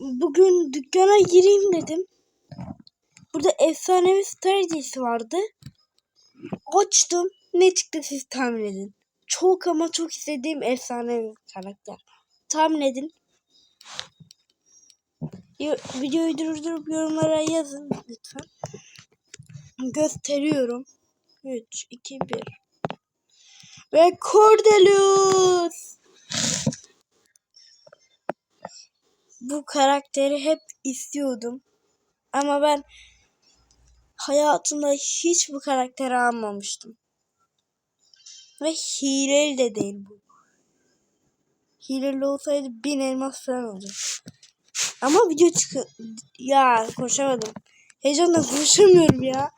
bugün dükkana gireyim dedim. Burada efsanevi stratejisi vardı. Açtım. Ne çıktı siz tahmin edin. Çok ama çok istediğim efsanevi karakter. Tahmin edin. Videoyu durdurup yorumlara yazın lütfen. Gösteriyorum. 3, 2, 1. Ve Cordelius. Bu karakteri hep istiyordum. Ama ben hayatımda hiç bu karakteri almamıştım. Ve hileli de değil bu. Hileli olsaydı bin elmas falan olacak. Ama video çıkı... Ya konuşamadım. Heyecanla konuşamıyorum ya.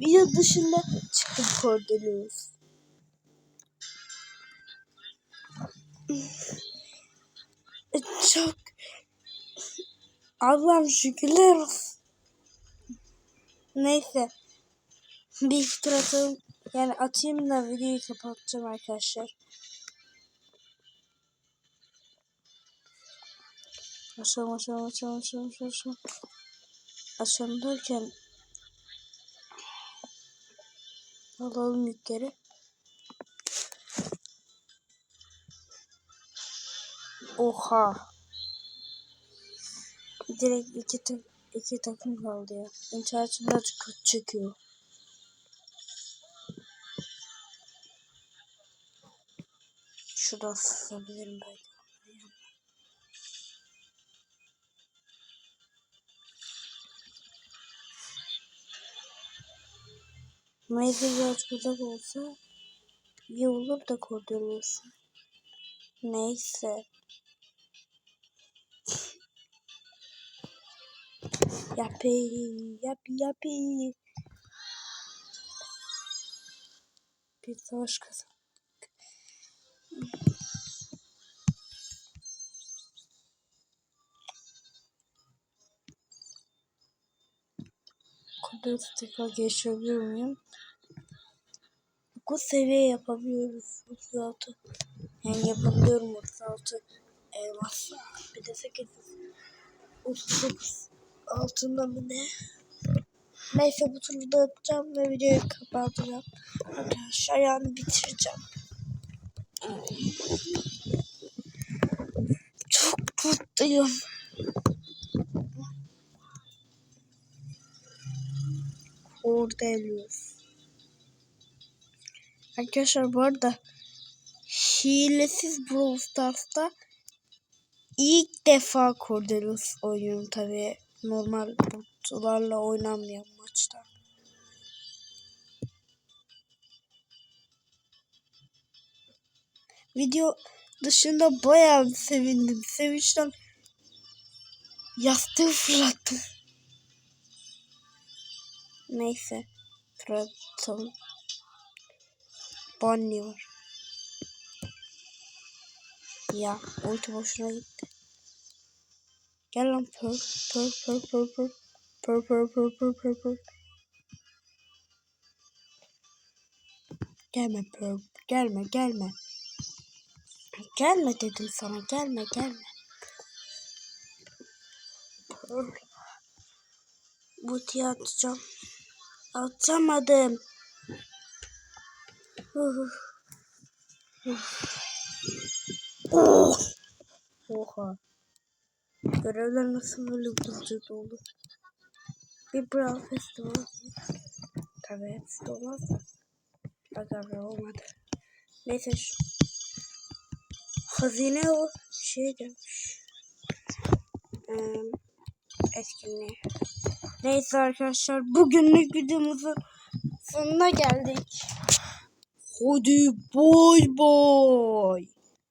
Video dışında çıktı Cordelius. Çok... Allah'ım şükürler olsun. Neyse. Bir iftira atalım. Yani atayım da videoyu kapatacağım arkadaşlar. Açalım açalım açalım açalım. açalım. Açalım derken alalım yükleri. Oha. Direkt iki, ta iki takım kaldı ya. İnternetim birazcık kötü çekiyor. Şuradan sızabilirim belki. Neyse birazcık uzak olsa iyi olur da kordon Neyse. Yapi, yapi, yapi. Bir savaş kazandık. Kodları tekrar geçebiliyor muyum? 9 seviye yapabiliyoruz. 36. Yani yapabiliyorum 36 elmas. Bir de 8 39 altında mı ne? Neyse bu turu da atacağım ve videoyu kapatacağım. Arkadaşlar yani bitireceğim. Çok mutluyum. Cordelius. Arkadaşlar bu arada hilesiz Brawl Stars'ta ilk defa Cordelius oynuyorum tabi normal botlarla oynanmayan maçta. Video dışında bayağı sevindim. Sevinçten yastığı fırlattım. Neyse. Fırlatalım. Bonnie var. Ya ulti boşuna gitti. Gel lan pör pör pör pör pör. Pör pör pör pör pör pör. Gelme pör. Gelme gelme. Gelme dedim sana gelme gelme. Pör. Butiye atacağım. Atamadım. Uf. Uf. Oha. Görevler nasıl böyle hızlıca doldu? Bir Brawl Festival. Tabii hepsi de olmaz da. Aga olmadı. Neyse şu. Hazine o şey gelmiş. Ee, etkinliği. Neyse arkadaşlar bugünlük videomuzun sonuna geldik. Hadi boy boy.